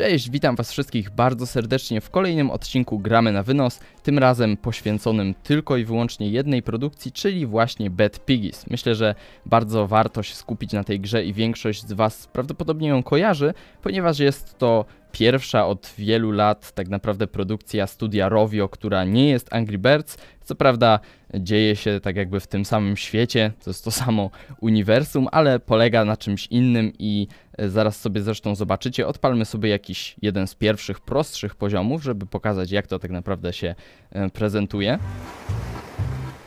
Cześć, witam was wszystkich bardzo serdecznie w kolejnym odcinku Gramy na wynos, tym razem poświęconym tylko i wyłącznie jednej produkcji, czyli właśnie Bad Piggies. Myślę, że bardzo warto się skupić na tej grze i większość z was prawdopodobnie ją kojarzy, ponieważ jest to pierwsza od wielu lat tak naprawdę produkcja studia Rovio, która nie jest Angry Birds. Co prawda dzieje się tak jakby w tym samym świecie, to jest to samo uniwersum, ale polega na czymś innym i e, zaraz sobie zresztą zobaczycie. Odpalmy sobie jakiś jeden z pierwszych, prostszych poziomów, żeby pokazać jak to tak naprawdę się e, prezentuje.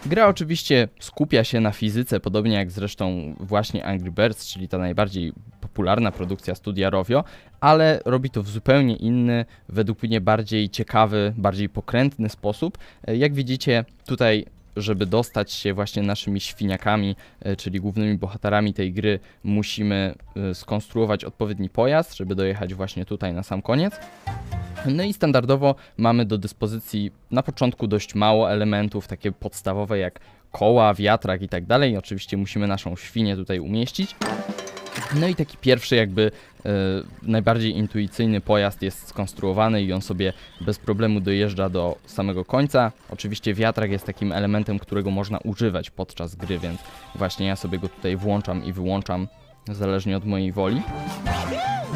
Gra oczywiście skupia się na fizyce, podobnie jak zresztą właśnie Angry Birds, czyli ta najbardziej popularna produkcja studia Rovio, ale robi to w zupełnie inny, według mnie bardziej ciekawy, bardziej pokrętny sposób. E, jak widzicie, tutaj żeby dostać się właśnie naszymi świniakami, e, czyli głównymi bohaterami tej gry, musimy e, skonstruować odpowiedni pojazd, żeby dojechać właśnie tutaj na sam koniec. No i standardowo mamy do dyspozycji na początku dość mało elementów, takie podstawowe jak koła, wiatrak i tak dalej. Oczywiście musimy naszą świnię tutaj umieścić. No i taki pierwszy jakby e, najbardziej intuicyjny pojazd jest skonstruowany i on sobie bez problemu dojeżdża do samego końca. Oczywiście wiatrak jest takim elementem, którego można używać podczas gry, więc właśnie ja sobie go tutaj włączam i wyłączam zależnie od mojej woli.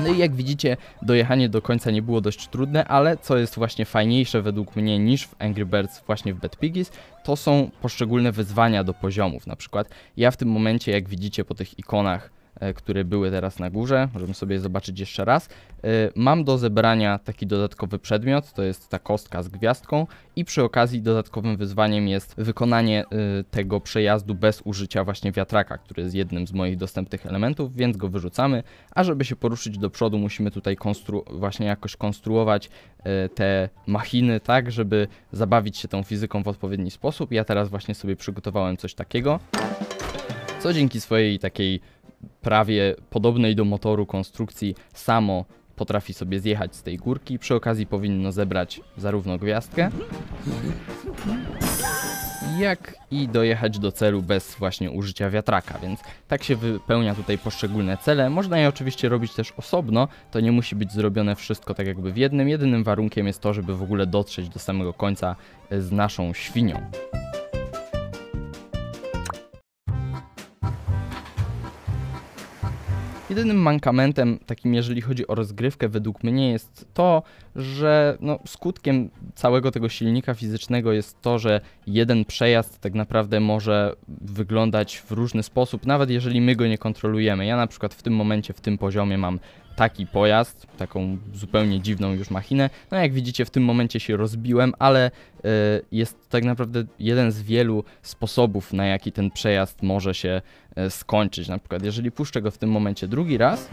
No i jak widzicie, dojechanie do końca nie było dość trudne, ale co jest właśnie fajniejsze według mnie niż w Angry Birds właśnie w Bad Piggies, to są poszczególne wyzwania do poziomów. Na przykład ja w tym momencie, jak widzicie po tych ikonach, które były teraz na górze. Możemy sobie zobaczyć jeszcze raz. E, mam do zebrania taki dodatkowy przedmiot, to jest ta kostka z gwiazdką i przy okazji dodatkowym wyzwaniem jest wykonanie e, tego przejazdu bez użycia właśnie wiatraka, który jest jednym z moich dostępnych elementów, więc go wyrzucamy, a żeby się poruszyć do przodu musimy tutaj właśnie jakoś konstruować te machiny tak, żeby zabawić się tą fizyką w odpowiedni sposób. Ja teraz właśnie sobie przygotowałem coś takiego, co dzięki swojej takiej prawie podobnej do motoru konstrukcji samo potrafi sobie zjechać z tej górki. Przy okazji powinno zebrać zarówno gwiazdkę, jak i dojechać do celu bez właśnie użycia wiatraka, więc tak się wypełnia tutaj poszczególne cele. Można je oczywiście robić też osobno, to nie musi być zrobione wszystko tak jakby w jednym. Jedynym warunkiem jest to, żeby w ogóle dotrzeć do samego końca z naszą świnią. Jedynym mankamentem, takim jeżeli chodzi o rozgrywkę, według mnie jest to, że no, skutkiem całego tego silnika fizycznego jest to, że jeden przejazd tak naprawdę może wyglądać w różny sposób, nawet jeżeli my go nie kontrolujemy. Ja na przykład w tym momencie, w tym poziomie mam taki pojazd, taką zupełnie dziwną już machinę. No jak widzicie w tym momencie się rozbiłem, ale y, jest tak naprawdę jeden z wielu sposobów, na jaki ten przejazd może się y, skończyć. Na przykład jeżeli puszczę go w tym momencie drugi raz,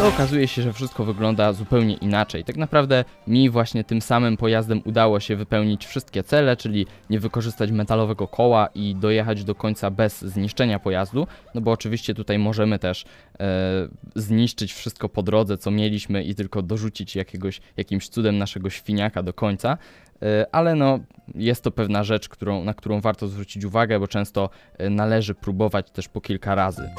to okazuje się, że wszystko wygląda zupełnie inaczej. Tak naprawdę mi właśnie tym samym pojazdem udało się wypełnić wszystkie cele, czyli nie wykorzystać metalowego koła i dojechać do końca bez zniszczenia pojazdu, no bo oczywiście tutaj możemy też e, zniszczyć wszystko po drodze, co mieliśmy i tylko dorzucić jakiegoś, jakimś cudem naszego świniaka do końca, e, ale no jest to pewna rzecz, którą, na którą warto zwrócić uwagę, bo często e, należy próbować też po kilka razy.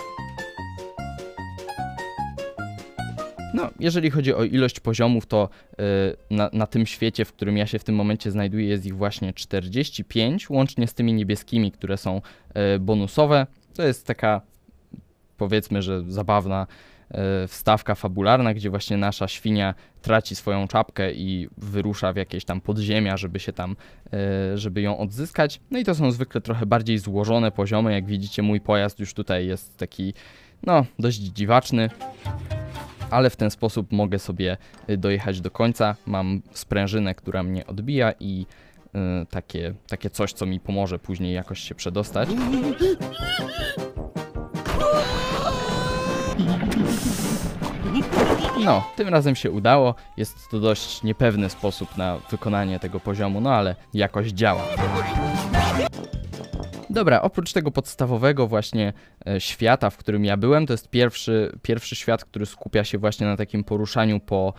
No, jeżeli chodzi o ilość poziomów, to y, na, na, tym świecie, w którym ja się w tym momencie znajduję, jest ich właśnie 45, łącznie z tymi niebieskimi, które są y, bonusowe. To jest taka, powiedzmy, że zabawna y, wstawka fabularna, gdzie właśnie nasza świnia traci swoją czapkę i wyrusza w jakieś tam podziemia, żeby się tam, żeby ją odzyskać. No i to są zwykle trochę bardziej złożone poziomy. Jak widzicie, mój pojazd już tutaj jest taki, no, dość dziwaczny ale w ten sposób mogę sobie y, dojechać do końca. Mam sprężynę, która mnie odbija i y, takie, takie coś, co mi pomoże później jakoś się przedostać. No, tym razem się udało. Jest to dość niepewny sposób na wykonanie tego poziomu, no ale jakoś działa. Dobra, oprócz tego podstawowego właśnie e, świata, w którym ja byłem, to jest pierwszy, pierwszy świat, który skupia się właśnie na takim poruszaniu po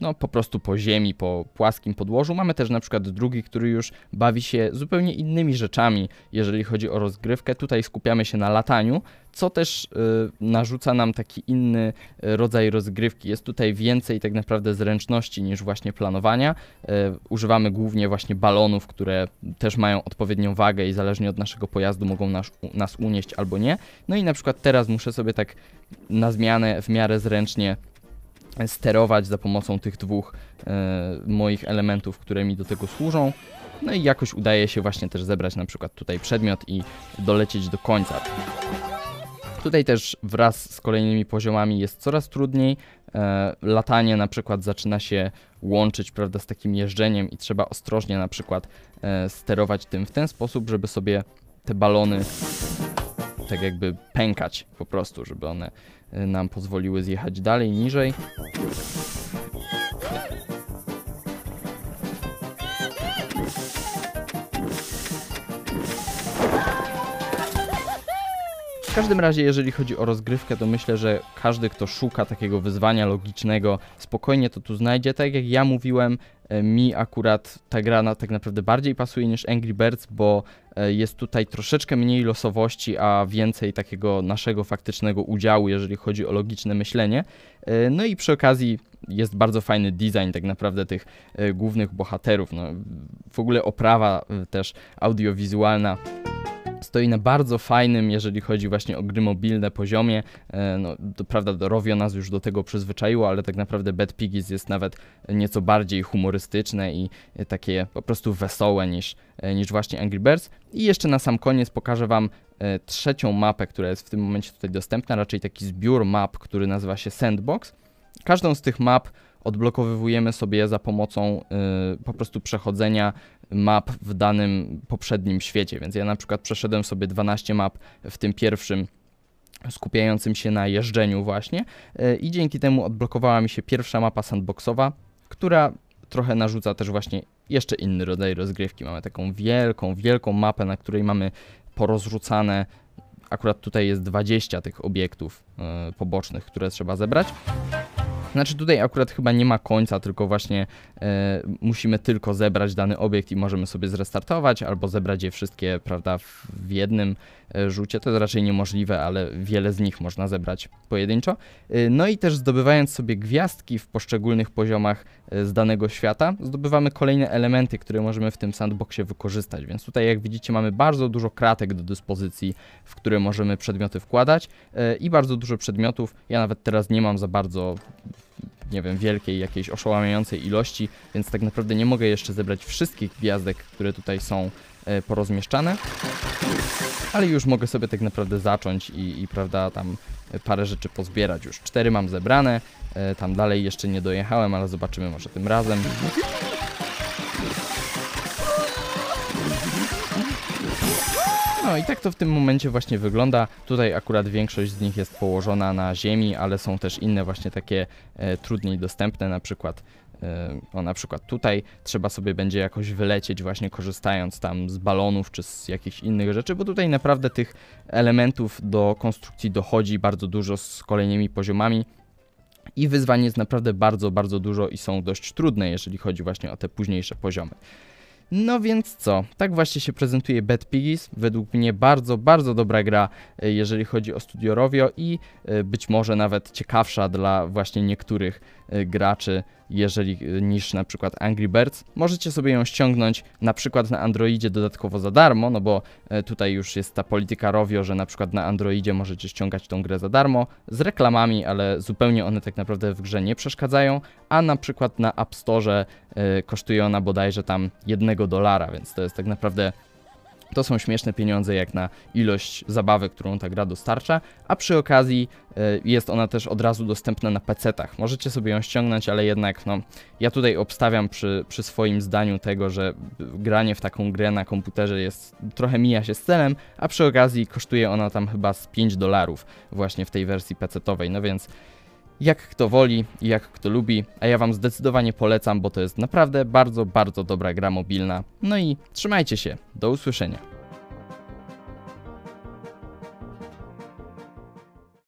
no po prostu po ziemi, po płaskim podłożu. Mamy też na przykład drugi, który już bawi się zupełnie innymi rzeczami, jeżeli chodzi o rozgrywkę. Tutaj skupiamy się na lataniu, co też y, narzuca nam taki inny y, rodzaj rozgrywki. Jest tutaj więcej tak naprawdę zręczności niż właśnie planowania. Używamy głównie właśnie balonów, które też mają odpowiednią wagę i zależnie od naszego pojazdu mogą nas, nas unieść albo nie. No i na przykład teraz muszę sobie tak na zmianę w miarę zręcznie sterować za pomocą tych dwóch moich elementów, które mi do tego służą. No i jakoś udaje się właśnie też zebrać na przykład tutaj przedmiot i dolecieć do końca. Tutaj też wraz z kolejnymi poziomami jest coraz trudniej. E, latanie na przykład zaczyna się łączyć prawda, z takim jeżdżeniem i trzeba ostrożnie na przykład e, sterować tym w ten sposób, żeby sobie te balony tak jakby pękać po prostu, żeby one e, nam pozwoliły zjechać dalej, niżej. każdym razie, jeżeli chodzi o rozgrywkę, to myślę, że każdy, kto szuka takiego wyzwania logicznego, spokojnie to tu znajdzie. Tak jak ja mówiłem, mi akurat ta gra na, tak naprawdę bardziej pasuje niż Angry Birds, bo e, jest tutaj troszeczkę mniej losowości, a więcej takiego naszego faktycznego udziału, jeżeli chodzi o logiczne myślenie. E, no i przy okazji jest bardzo fajny design tak naprawdę tych głównych bohaterów. No, w ogóle oprawa też audiowizualna stoi na bardzo fajnym, jeżeli chodzi właśnie o gry mobilne poziomie. E, no, to prawda, Rovio nas już do tego przyzwyczaiło, ale tak naprawdę Bad Piggies jest nawet nieco bardziej humorystyczne i takie po prostu wesołe niż, e, niż właśnie Angry Birds. I jeszcze na sam koniec pokażę Wam e, trzecią mapę, która jest w tym momencie tutaj dostępna, raczej taki zbiór map, który nazywa się Sandbox. Każdą z tych map odblokowywujemy sobie za pomocą y, po prostu przechodzenia map w danym poprzednim świecie. Więc ja na przykład przeszedłem sobie 12 map w tym pierwszym skupiającym się na jeżdżeniu właśnie y, i dzięki temu odblokowała mi się pierwsza mapa sandboxowa, która trochę narzuca też właśnie jeszcze inny rodzaj rozgrywki. Mamy taką wielką, wielką mapę, na której mamy porozrzucane akurat tutaj jest 20 tych obiektów y, pobocznych, które trzeba zebrać. Znaczy tutaj akurat chyba nie ma końca, tylko właśnie e, musimy tylko zebrać dany obiekt i możemy sobie zrestartować, albo zebrać je wszystkie, prawda, w, jednym e, rzucie. To jest raczej niemożliwe, ale wiele z nich można zebrać pojedynczo. E, no i też zdobywając sobie gwiazdki w poszczególnych poziomach e, z danego świata, zdobywamy kolejne elementy, które możemy w tym sandboxie wykorzystać. Więc tutaj jak widzicie mamy bardzo dużo kratek do dyspozycji, w które możemy przedmioty wkładać e, i bardzo dużo przedmiotów. Ja nawet teraz nie mam za bardzo nie wiem, wielkiej, jakiejś oszałamiającej ilości, więc tak naprawdę nie mogę jeszcze zebrać wszystkich gwiazdek, które tutaj są e, porozmieszczane, ale już mogę sobie tak naprawdę zacząć i, i prawda, tam parę rzeczy pozbierać już. Cztery mam zebrane, e, tam dalej jeszcze nie dojechałem, ale zobaczymy może tym razem. No i tak to w tym momencie właśnie wygląda. Tutaj akurat większość z nich jest położona na ziemi, ale są też inne właśnie takie e, trudniej dostępne, na przykład e, o, na przykład tutaj trzeba sobie będzie jakoś wylecieć właśnie korzystając tam z balonów czy z jakichś innych rzeczy, bo tutaj naprawdę tych elementów do konstrukcji dochodzi bardzo dużo z kolejnymi poziomami i wyzwań jest naprawdę bardzo, bardzo dużo i są dość trudne, jeżeli chodzi właśnie o te późniejsze poziomy. No więc co, tak właśnie się prezentuje Bad Piggies, według mnie bardzo, bardzo dobra gra, e, jeżeli chodzi o Studio Rovio i e, być może nawet ciekawsza dla właśnie niektórych e, graczy, jeżeli niż na przykład Angry Birds. Możecie sobie ją ściągnąć na przykład na Androidzie dodatkowo za darmo, no bo tutaj już jest ta polityka Rovio, że na przykład na Androidzie możecie ściągać tą grę za darmo z reklamami, ale zupełnie one tak naprawdę w grze nie przeszkadzają, a na przykład na App Store kosztuje ona bodajże tam jednego dolara, więc to jest tak naprawdę to są śmieszne pieniądze jak na ilość zabawy, którą ta gra dostarcza, a przy okazji y, jest ona też od razu dostępna na PC-tach. Możecie sobie ją ściągnąć, ale jednak no, ja tutaj obstawiam przy, przy swoim zdaniu tego, że granie w taką grę na komputerze jest trochę mija się z celem, a przy okazji kosztuje ona tam chyba z 5 dolarów właśnie w tej wersji PC-towej, no więc jak kto woli i jak kto lubi, a ja Wam zdecydowanie polecam, bo to jest naprawdę bardzo, bardzo dobra gra mobilna. No i trzymajcie się, do usłyszenia.